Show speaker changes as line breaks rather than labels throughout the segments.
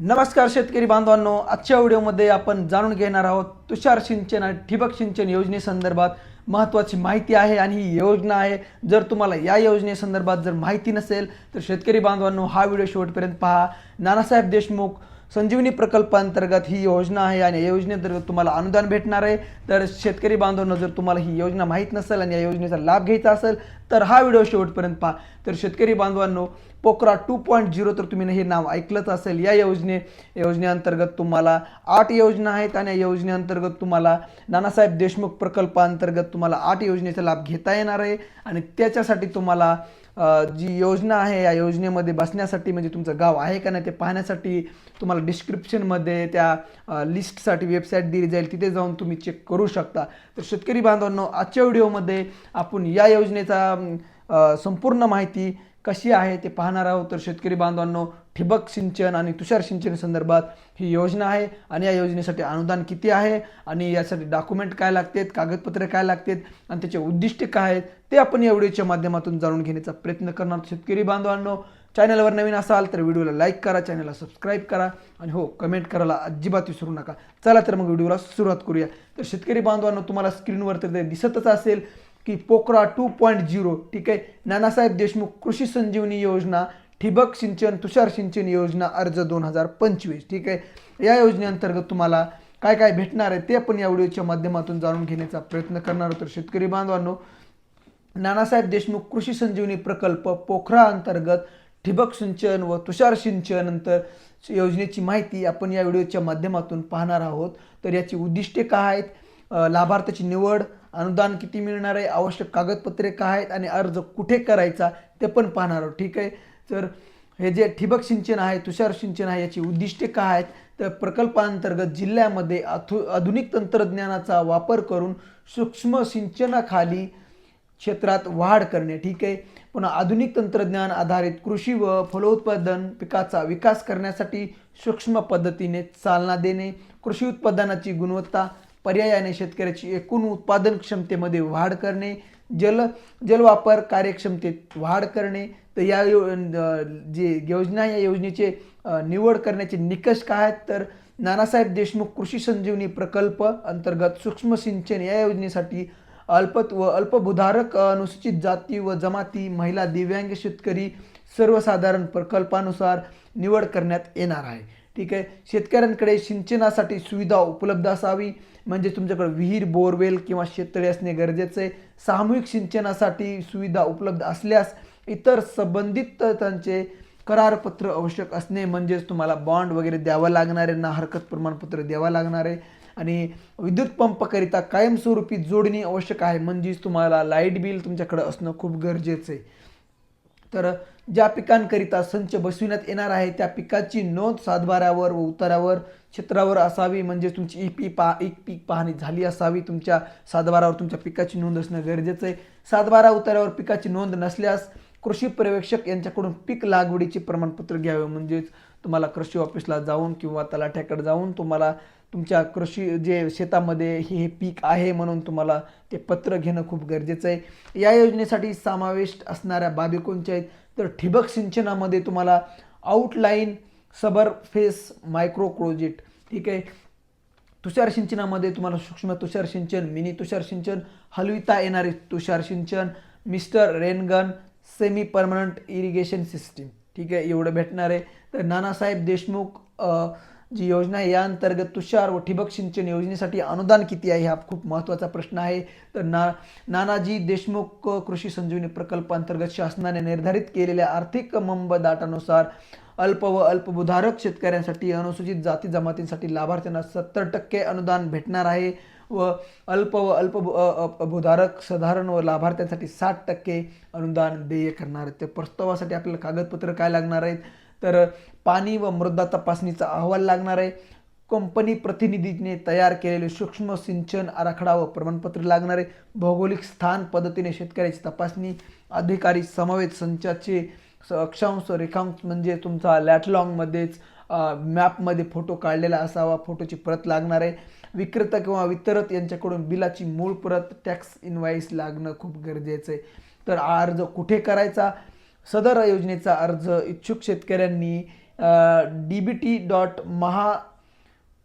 नमस्कार शेतकरी बांधवांनो आजच्या व्हिडिओमध्ये आपण जाणून घेणार आहोत तुषार सिंचन आणि ठिबक सिंचन योजनेसंदर्भात महत्त्वाची माहिती आहे आणि ही योजना आहे. जर तुम्हाला या योजनेसंदर्भात जर माहिती नसेल तर शेतकरी बांधवांनो हा व्हिडिओ शेवटपर्यंत पहा. नानासाहेब देशमुख संजीवनी प्रकल्पांतर्गत ही योजना आहे आणि या योजनेअंतर्गत तुम्हाला अनुदान भेटणार आहे. तर शेतकरी बांधवांनो जर तुम्हाला ही योजना माहीत नसेल आणि या योजनेचा लाभ घ्यायचा असेल तर हा व्हिडिओ शेवटपर्यंत पहा. तर शेतकरी बांधवांनो पोकरा टू पॉईंट झिरो तर तुम्ही हे नाव ऐकलंच असेल. या योजने योजनेअंतर्गत तुम्हाला आठ योजना आहेत आणि या योजनेअंतर्गत तुम्हाला नानासाहेब देशमुख प्रकल्पांतर्गत तुम्हाला आठ योजनेचा लाभ घेता येणार आहे. आणि त्याच्यासाठी तुम्हाला जी योजना आहे या योजनेमध्ये बसण्यासाठी म्हणजे तुमचं गाव आहे का नाही ते पाहण्यासाठी तुम्हाला डिस्क्रिप्शनमध्ये त्या लिस्टसाठी वेबसाईट दिली जाईल तिथे जाऊन तुम्ही चेक करू शकता. तर शेतकरी बांधवांनो आजच्या व्हिडिओमध्ये आपण या योजनेचा संपूर्ण माहिती कशी आहे ते पाहणार आहोत. तर शेतकरी बांधवांनो ठिबक सिंचन आणि तुषार सिंचन संदर्भात ही योजना आहे आणि या योजनेसाठी अनुदान किती आहे आणि यासाठी डॉक्युमेंट काय लागतात कागदपत्रे काय लागतात आणि त्याचे उद्दिष्ट काय आहेत ते आपण या व्हिडिओच्या माध्यमातून जाणून घेण्याचा प्रयत्न करणार शेतकरी बांधवांनो चॅनलवर नवीन असाल तर व्हिडिओला लाईक करा चॅनलला सबस्क्राईब करा आणि हो कमेंट करायला अजिबात विसरू नका. चला तर मग व्हिडिओला सुरुवात करूया. तर शेतकरी बांधवांनो तुम्हाला स्क्रीनवर तर ते दिसतच असेल. की पोकरा टू पॉईंट झिरो ठीक आहे? नानासाहेब देशमुख कृषी संजीवनी योजना ठिबक सिंचन तुषार सिंचन योजना अर्ज दोन हजार पंचवीस ठीक आहे? या योजनेअंतर्गत तुम्हाला काय काय भेटणार आहे ते आपण या व्हिडिओच्या माध्यमातून जाणून घेण्याचा प्रयत्न करणार तर शेतकरी बांधवांनो नानासाहेब देशमुख कृषी संजीवनी प्रकल्प पोखरा अंतर्गत ठिबक सिंचन व तुषार सिंचन नंतर योजनेची माहिती आपण या व्हिडिओच्या माध्यमातून पाहणार आहोत. तर याची उद्दिष्टे काय आहेत? लाभार्थ्याची निवड अनुदान किती मिळणार आहे आवश्यक कागदपत्रे काय आहेत आणि अर्ज कुठे करायचा ते पण पाहणार आहोत. ठीक आहे? तर हे जे ठिबक सिंचन आहे तुषार सिंचन आहे याची उद्दिष्टे काय आहेत? तर प्रकल्पांतर्गत जिल्ह्यामध्ये अथु आधुनिक तंत्रज्ञानाचा वापर करून सूक्ष्म सिंचनाखाली क्षेत्रात वाढ करणे. ठीक आहे? पुन्हा आधुनिक तंत्रज्ञान आधारित कृषी व फलोत्पादन पिकाचा विकास करण्यासाठी सूक्ष्म पद्धतीने चालना देणे कृषी उत्पादनाची गुणवत्ता पर्यायाने शेतकऱ्याची एकूण उत्पादन क्षमतेमध्ये वाढ करणे जल जलवापर कार्यक्षमतेत वाढ करणे तर या यो जे योजना या योजनेचे निवड करण्याचे निकष काय आहेत? तर नानासाहेब देशमुख कृषी संजीवनी प्रकल्प अंतर्गत सूक्ष्म सिंचन या योजनेसाठी अल्पत व अल्पभूधारक अनुसूचित जाती व जमाती महिला दिव्यांग शेतकरी सर्वसाधारण प्रकल्पानुसार निवड करण्यात येणार आहे. ठीक आहे. शेतकऱ्यांकडे सिंचनासाठी सुविधा उपलब्ध असावी. म्हणजे तुमच्याकडे विहीर बोरवेल किंवा शेततळे असणे गरजेचं आहे. सामूहिक सिंचनासाठी सुविधा उपलब्ध असल्यास इतर संबंधित त्यांचे करारपत्र आवश्यक असणे म्हणजेच तुम्हाला बॉन्ड वगैरे द्यावं लागणार आहे ना हरकत प्रमाणपत्र द्यावं लागणार आहे. आणि विद्युत पंपकरिता कायमस्वरूपी जोडणी आवश्यक आहे म्हणजेच तुम्हाला लाइट बिल तुमच्याकडे असणं खूप गरजेचं आहे. तर ज्या पिकांकरिता संच बसविण्यात येणार आहे त्या पिकाची नोंद सातबाऱ्यावर व उतारावर क्षेत्रावर असावी म्हणजे तुमची ई पी पा एक पीक पाहणी झाली असावी तुमच्या सातबारावर तुमच्या पिकाची नोंद असणं गरजेचं आहे. सातबारा उतारावर पिकाची नोंद नसल्यास कृषी पर्यवेक्षक यांच्याकडून पीक लागवडीचे प्रमाणपत्र घ्यावे म्हणजेच तुम्हाला कृषी ऑफिसला जाऊन किंवा तलाठ्याकडे जाऊन तुम्हाला तुमच्या कृषी जे शेतामध्ये हे हे पीक आहे म्हणून तुम्हाला ते पत्र घेणं खूप गरजेचं आहे. या योजनेसाठी समाविष्ट असणाऱ्या बाबी कोणत्या आहेत. तर ठिबक सिंचनामध्ये तुम्हाला आउटलाईन सबर फेस मायक्रो प्रोजेक्ट ठीक आहे. तुषार सिंचनामध्ये तुम्हाला सूक्ष्म तुषार सिंचन मिनी तुषार सिंचन हलविता येणारे तुषार सिंचन mister rain gun semi permanent irrigation system ठीक आहे. एवढं भेटणार आहे. तर नानासाहेब देशमुख जी योजना आहे या अंतर्गत तुषार व ठिबक सिंचन योजनेसाठी अनुदान किती आहे हा खूप महत्त्वाचा प्रश्न आहे. तर ना नानाजी देशमुख कृषी संजीवनी प्रकल्पांतर्गत शासनाने निर्धारित केलेल्या आर्थिक मंबदाटानुसार अल्प व अल्पभूधारक शेतकऱ्यांसाठी अनुसूचित जाती जमातींसाठी लाभार्थ्यांना सत्तर टक्के अनुदान भेटणार आहे व अल्प व अल्प भूधारक साधारण व लाभार्थ्यांसाठी साठ टक्के अनुदान देय करणार आहेत त्या प्रस्तावासाठी आपल्याला कागदपत्र काय लागणार आहेत? तर पाणी व मृदा तपासणीचा अहवाल लागणार आहे. कंपनी प्रतिनिधीने तयार केलेले सूक्ष्म सिंचन आराखडा व प्रमाणपत्र लागणारे भौगोलिक स्थान पद्धतीने शेतकऱ्याची तपासणी अधिकारी समवेत संचाचे स- अक्षांश रेखांश म्हणजे तुमचा लॅटलॉंगमध्येच मॅपमध्ये फोटो काढलेला असावा फोटोची प्रत लागणार आहे. विक्रेता किंवा वितरक यांच्याकडून बिलाची मूळ प्रत टॅक्स इनवाईस लागणं खूप गरजेचं आहे. तर अर्ज कुठे करायचा? सदर योजनेचा अर्ज इच्छुक शेतकऱ्यांनी D B T dot Maha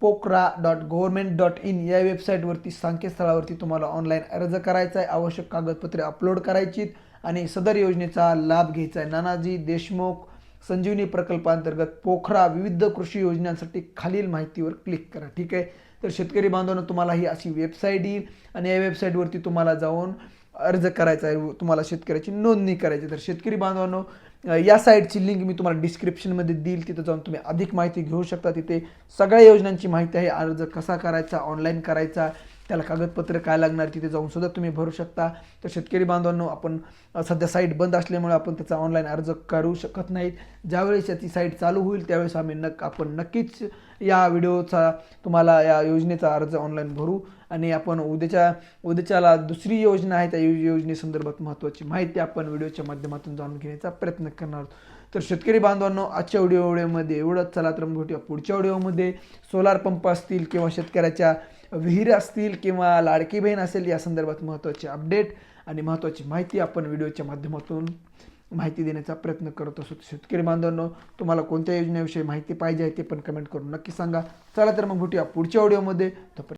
PoCRA dot government dot in या वेबसाईटवरती संकेतस्थळावरती तुम्हाला ऑनलाईन अर्ज करायचा आहे. आवश्यक कागदपत्रे अपलोड करायची आणि सदर योजनेचा लाभ घ्यायचा आहे. नानाजी देशमुख संजीवनी प्रकल्पांतर्गत पोखरा विविध कृषी योजनांसाठी खालील माहितीवर क्लिक करा. ठीक आहे? तर शेतकरी बांधवांना तुम्हाला ही अशी वेबसाईट येईल आणि या वेबसाईटवरती तुम्हाला जाऊन अर्ज करायचा आहे तुम्हाला शेतकऱ्याची नोंदणी करायची आहे. तर शेतकरी बांधवांनो या साईटची लिंक मी तुम्हाला डिस्क्रिप्शनमध्ये देईल. तिथं जाऊन तुम्ही अधिक माहिती घेऊ शकता. तिथे सगळ्या योजनांची माहिती आहे. अर्ज कसा करायचा ऑनलाईन करायचा त्याला कागदपत्र काय लागणार तिथे जाऊन सुद्धा तुम्ही भरू शकता. तर शेतकरी बांधवांनो आपण सध्या साईट बंद असल्यामुळे आपण त्याचा ऑनलाईन अर्ज करू शकत नाहीत. ज्यावेळेस ती साईट चालू होईल त्यावेळेस आम्ही नक आपण नक्कीच या व्हिडिओचा तुम्हाला या योजनेचा अर्ज ऑनलाईन भरू. आणि आपण उद्याच्या उद्याच्याला दुसरी योजना आहे त्या योजनेसंदर्भात महत्त्वाची माहिती आपण व्हिडिओच्या माध्यमातून जाणून घेण्याचा प्रयत्न करणार आहोत. तर शेतकरी बांधवांनो आजच्या व्हिडिओ व्हिडिओमध्ये एवढंच. चला तर मग भेटूया पुढच्या व्हिडिओमध्ये सोलार पंप असतील किंवा शेतकऱ्याच्या विहीर असतील किंवा लाडकी बहीण असेल या संदर्भात महत्त्वाचे अपडेट आणि महत्त्वाची माहिती आपण व्हिडिओच्या माध्यमातून माहिती देण्याचा प्रयत्न करत असतो शेतकरी बांधवांनो तुम्हाला कोणत्या योजनेविषयी माहिती पाहिजे आहे ते पण कमेंट करून नक्की सांगा. चला तर मग भेटूया पुढच्या व्हिडिओमध्ये तोपर्यंत